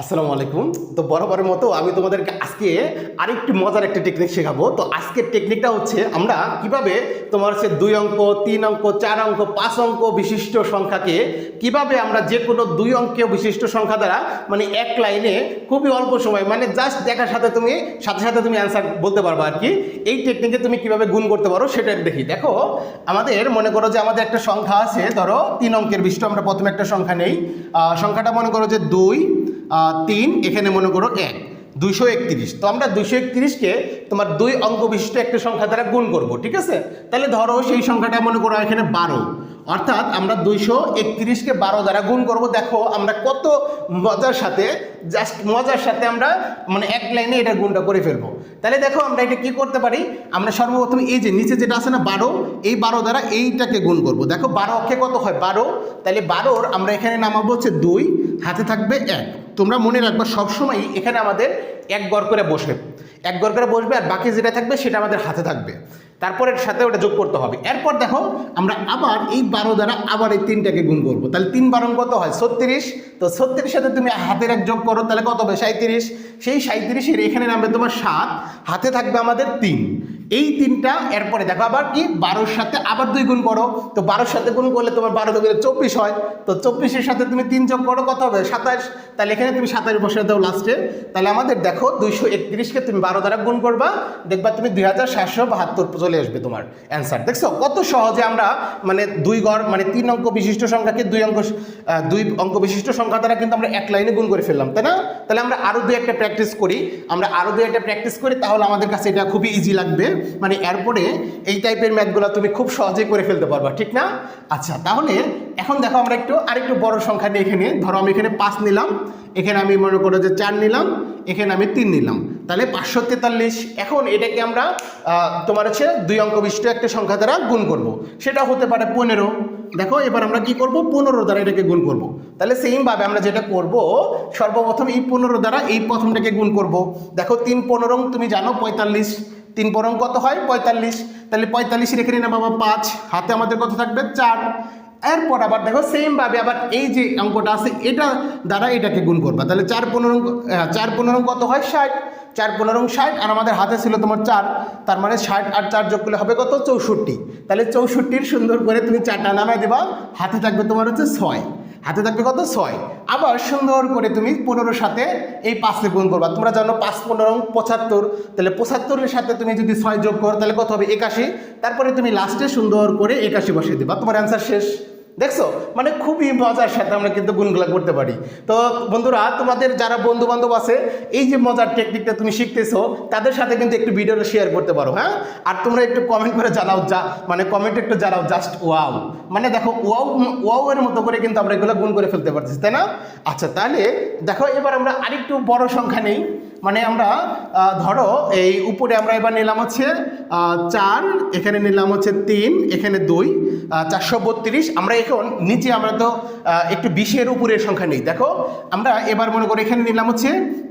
আসসালামু আলাইকুম। তো বরাবরের মতো আমি তোমাদেরকে আজকে আরেকটি মজার একটা টেকনিক শেখাবো। তো আজকের টেকনিকটা হচ্ছে আমরা কীভাবে তোমার হচ্ছে দুই অঙ্ক, তিন অঙ্ক, চার অঙ্ক, পাঁচ অঙ্ক বিশিষ্ট সংখ্যাকে কীভাবে আমরা যে কোনো দুই অঙ্কীয় বিশিষ্ট সংখ্যা দ্বারা মানে এক লাইনে খুবই অল্প সময় মানে জাস্ট দেখার সাথে তুমি, সাথে সাথে তুমি অ্যান্সার বলতে পারবে আর কি। এই টেকনিকে তুমি কীভাবে গুণ করতে পারো সেটা দেখি। দেখো, আমাদের মনে করো যে আমাদের একটা সংখ্যা আছে, ধরো তিন অঙ্কের বিশিষ্ট, আমরা প্রথমে একটা সংখ্যা নেই। সংখ্যাটা মনে করো যে দুই তিন, এখানে মনে করো এক, দুইশো একত্রিশ। তো আমরা দুইশো একত্রিশকে তোমার দুই অঙ্ক বিশিষ্ট একটা সংখ্যা দ্বারা গুণ করব, ঠিক আছে? তাহলে ধরো সেই সংখ্যাটা মনে করো এখানে বারো। অর্থাৎ আমরা দুইশো একত্রিশকে বারো দ্বারা গুণ করব। দেখো আমরা কত মজার সাথে জাস্ট মজার সাথে আমরা মানে এক লাইনে এটা গুণটা করে ফেলব। তাহলে দেখো আমরা এটা কি করতে পারি? আমরা সর্বপ্রথম এই যে নিচে যেটা আছে না, বারো, এই বারো দ্বারা এইটাকে গুণ করব। দেখো বারো অক্ষে কত হয়? বারো। তাহলে বারোর আমরা এখানে নামাবো হচ্ছে দুই, হাতে থাকবে এক। তোমরা মনে রাখবা সবসময় এখানে আমাদের এক গড় করে বসবে। এক গড় করে বসবে আর বাকি যেটা থাকবে সেটা আমাদের হাতে থাকবে। তারপরে এর সাথে ওটা যোগ করতে হবে। এরপর দেখো, আমরা আবার এই বারো দ্বারা আবার এই তিনটাকে গুণ করব। তাহলে তিন বারণ কত হয়? ছত্রিশ। তো ছত্রিশ সাথে তুমি হাতের এক যোগ করো, তাহলে কত হবে? সাঁত্রিশ সেই সাঁত্রিশের এখানে নামবে তোমার সাত। হাতে থাকবে আমাদের তিন। এই তিনটা, এরপরে দেখো আবার কি? বারোর সাথে আবার দুই গুণ করো। তো বারোর সাথে গুণ করলে তোমার বারো দুগুণে চব্বিশ হয়। তো চব্বিশের সাথে তুমি তিন যোগ করো, কত হবে? সাতাশ। তাহলে এখানে তুমি সাতাশ বসে দাও লাস্টে তাহলে আমাদের দেখো দুইশো একত্রিশকে তুমি বারো দ্বারা গুণ করবা। দেখবা তুমি দুই হাজার সাতশো বাহাত্তর চলে আসবে তোমার অ্যান্সার দেখছ? কত সহজে আমরা মানে দুই গড় মানে তিন অঙ্ক বিশিষ্ট সংখ্যাকে দুই অঙ্ক দুই অঙ্ক বিশিষ্ট সংখ্যা দ্বারা কিন্তু আমরা এক লাইনে গুণ করে ফেললাম, তাই না? তাহলে আমরা আরও দুই একটা প্র্যাকটিস করি। আমরা আরও দুই একটা প্র্যাকটিস করি, তাহলে আমাদের কাছে এটা খুবই ইজি লাগবে। মানে এরপরে এই টাইপের ম্যাথগুলো তুমি খুব সহজে করে ফেলতে পারবা, ঠিক না আচ্ছা তাহলে এখন দেখো আমরা একটু আরেকটু বড় সংখ্যা নিয়ে এখানে, ধরো আমি এখানে পাঁচ নিলাম, এখানে আমি মনে করো যে চার নিলাম, এখানে আমি তিন নিলাম তাহলে পাঁচশো তেতাল্লিশ, এখন এটাকে আমরা তোমার হচ্ছে দুই অঙ্ক বিশিষ্ট একটা সংখ্যা দ্বারা গুণ করব। সেটা হতে পারে পনেরো দেখো, এবার আমরা কি করব পনেরো দ্বারা এটাকে গুণ করব। তাহলে সেইমভাবে আমরা যেটা করব, সর্বপ্রথম এই পনেরো দ্বারা এই প্রথমটাকে গুণ করব। দেখো, তিন পনেরো, তুমি জানো পঁয়তাল্লিশ তিন পনেরো কত হয়? পঁয়তাল্লিশ। তাহলে পঁয়তাল্লিশ রেখে না বাবা পাঁচ। হাতে আমাদের কত থাকবে? চার। এরপর আবার দেখো সেমভাবে আবার এই যে অঙ্কটা আছে, এটা দ্বারা এটাকে গুণ করবা। তাহলে চার পনেরো চার পনেরো কত হয়? ষাট। চার পনেরো ষাট আর আমাদের হাতে ছিল তোমার চার। তার মানে ষাট আর চার যোগ করলে হবে কত? চৌষট্টি। তাহলে চৌষট্টির সুন্দর করে তুমি চারটা নামায় দেবা। হাতে থাকবে তোমার হচ্ছে ছয়। হাতে থাকবে কত? ছয়। আবার সুন্দর করে তুমি পনেরো সাথে এই পাঁচে গুণ করবা। তোমরা জানো পাঁচ, পনেরো পঁচাত্তর। তাহলে পঁচাত্তরের সাথে তুমি যদি ছয় যোগ করো, তাহলে কত হবে? একাশি। তারপরে তুমি লাস্টে সুন্দর করে একাশি বসিয়ে দেবা। তোমার অ্যান্সার শেষ। দেখছ? মানে খুবই মজার সাথে আমরা কিন্তু গুণগুলা করতে পারি। তো বন্ধুরা, তোমাদের যারা বন্ধু বান্ধব আছে, এই যে মজার টেকনিকটা তুমি শিখতেছো, তাদের সাথে কিন্তু একটু ভিডিওটা শেয়ার করতে পারো হ্যাঁ? আর তোমরা একটু কমেন্ট করে জানাও যা মানে কমেন্ট একটু জানাও জাস্ট ওয়াও মানে দেখো ওয়াও ওয়াও এর মতো করে কিন্তু আমরা এগুলো গুণ করে ফেলতে পারতেছি, তাই না? আচ্ছা তাহলে দেখো, এবার আমরা আরেকটু বড় সংখ্যা নেই। মানে আমরা ধরো এই উপরে আমরা এবার নিলাম হচ্ছে চার, এখানে নিলাম হচ্ছে তিন, এখানে দুই চারশো বত্রিশ। আমরা এখন নিচে আমরা তো একটু বিশের উপরের সংখ্যা নেই। দেখো, আমরা এবার মনে করি এখানে নিলাম হচ্ছে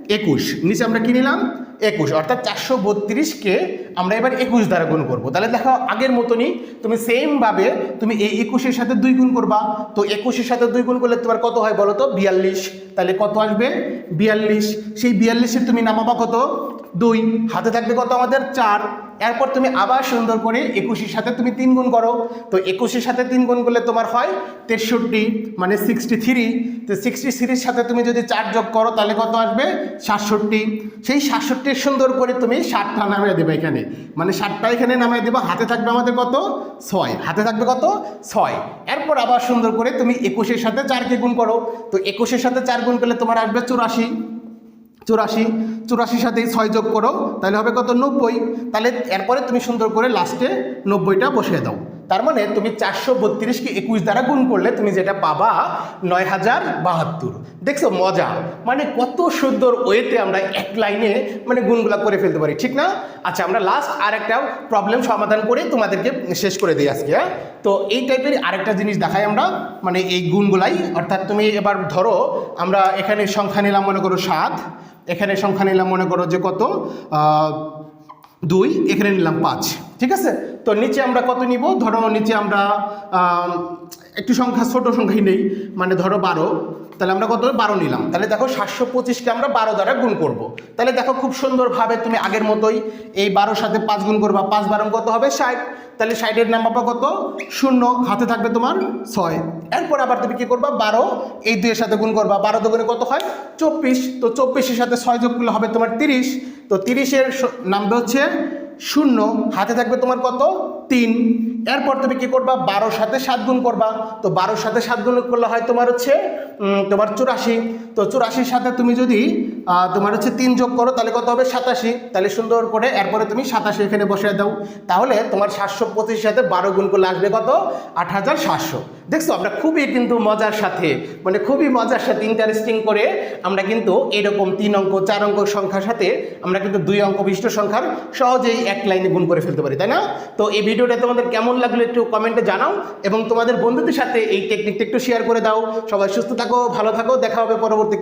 একুশ। নিচে আমরা কি নিলাম? একুশ। অর্থাৎ চারশো বত্রিশকে আমরা এবার একুশ দ্বারা গুণ করব। তাহলে দেখো, আগের মতনই তুমি সেমভাবে তুমি এই একুশের সাথে দুই গুণ করবা। তো একুশের সাথে দুই গুণ করলে তোমার কত হয় বলো তো বিয়াল্লিশ। তাহলে কত আসবে? বিয়াল্লিশ। সেই বিয়াল্লিশের তুমি নামাবা কত? দুই, হাতে থাকবে কত আমাদের? চার। এরপর তুমি আবার সুন্দর করে একুশের সাথে তুমি তিন গুণ করো। তো একুশের সাথে তিন গুণ করলে তোমার হয় তেষট্টি মানে সিক্সটি থ্রি তো সিক্সটি থ্রির সাথে তুমি যদি চার যোগ করো, তাহলে কত আসবে? সাতষট্টি। সেই সাতষট্টির সুন্দর করে তুমি ষাটটা নামিয়ে দেবে এখানে। মানে ষাটটা এখানে নামিয়ে দেবো। হাতে থাকবে আমাদের কত? ছয়। হাতে থাকবে কত? ছয়। এরপর আবার সুন্দর করে তুমি একুশের সাথে চারকে গুণ করো। তো একুশের সাথে চার গুণ করলে তোমার আসবে চুরাশি। চুরাশি। চুরাশির সাথে ছয় যোগ করো, তাহলে হবে কত? নব্বই। তাহলে এরপরে তুমি সুন্দর করে লাস্টে নব্বইটা বসিয়ে দাও। তার মানে তুমি চারশো বত্রিশকে একুশ দ্বারা গুণ করলে তুমি যেটা পাবা নয় হাজার বাহাত্তর। দেখছ, মজা। মানে কত সুন্দর ওয়েতে আমরা এক লাইনে মানে গুণগুলা করে ফেলতে পারি, ঠিক না? আচ্ছা আমরা লাস্ট আর একটা প্রবলেম সমাধান করে তোমাদেরকে শেষ করে দিই আজকে হ্যাঁ? তো এই টাইপের আরেকটা জিনিস দেখাই আমরা মানে এই গুণগুলাই। অর্থাৎ তুমি এবার ধরো, আমরা এখানে সংখ্যা নিলাম মনে করো সাত, এখানে সংখ্যা নিলাম মনে করো যে কত? দুই এখানে নিলাম পাঁচ। ঠিক আছে? তো নিচে আমরা কত নিব? ধরো নিচে আমরা আম, একটু সংখ্যা ছোট সংখ্যাই নেই মানে ধরো বারো। তাহলে আমরা কত? বারো নিলাম। তাহলে দেখো সাতশো পঁচিশকে আমরা বারো দ্বারা গুণ করব। তাহলে দেখো খুব সুন্দরভাবে তুমি আগের মতোই এই বারোর সাথে পাঁচ গুণ করবা। পাঁচ বারো কত হবে? ষাট। তাহলে ষাটের নাম পাবো কত? শূন্য। হাতে থাকবে তোমার ছয়। এরপর আবার তুমি কী করবা? বারো। এই দুইয়ের সাথে গুণ করবা। বারো দুগুণে কত হয়? চব্বিশ। তো চব্বিশের সাথে ছয় যোগ করলে হবে তোমার তিরিশ। তো তিরিশের নামবে হচ্ছে শূন্য, হাতে থাকবে তোমার কত? তিন। এরপর তুমি কী করবা? বারোর সাথে সাত গুণ করবা। তো বারোর সাথে সাত গুণ করলে হয় তোমার হচ্ছে তোমার চুরাশি। তো চুরাশির সাথে তুমি যদি তোমার হচ্ছে তিন যোগ করো, তাহলে কত হবে? সাতাশি। তাহলে সুন্দর করে এরপরে তুমি সাতাশি এখানে বসিয়ে দাও। তাহলে তোমার সাতশো পঁচিশের সাথে বারো গুণ করলে আসবে কত? আট হাজার সাতশো। দেখছ, আমরা খুবই কিন্তু মজার সাথে মানে খুবই মজার সাথে ইন্টারেস্টিং করে আমরা কিন্তু এরকম তিন অঙ্ক, চার অঙ্ক সংখ্যার সাথে আমরা কিন্তু দুই অঙ্ক বিশিষ্ট সংখ্যার সহজেই এক লাইনে গুণ করে ফেলতে পারি, তাই না? তো এই ভিডিওটা তোমাদের কেমন লাগল একটু কমেন্টে জানাও এবং তোমাদের বন্ধুদের সাথে এই টেকনিকটা একটু শেয়ার করে দাও। সবাই সুস্থ থাকো ভালো থাকো দেখা হবে পরবর্তী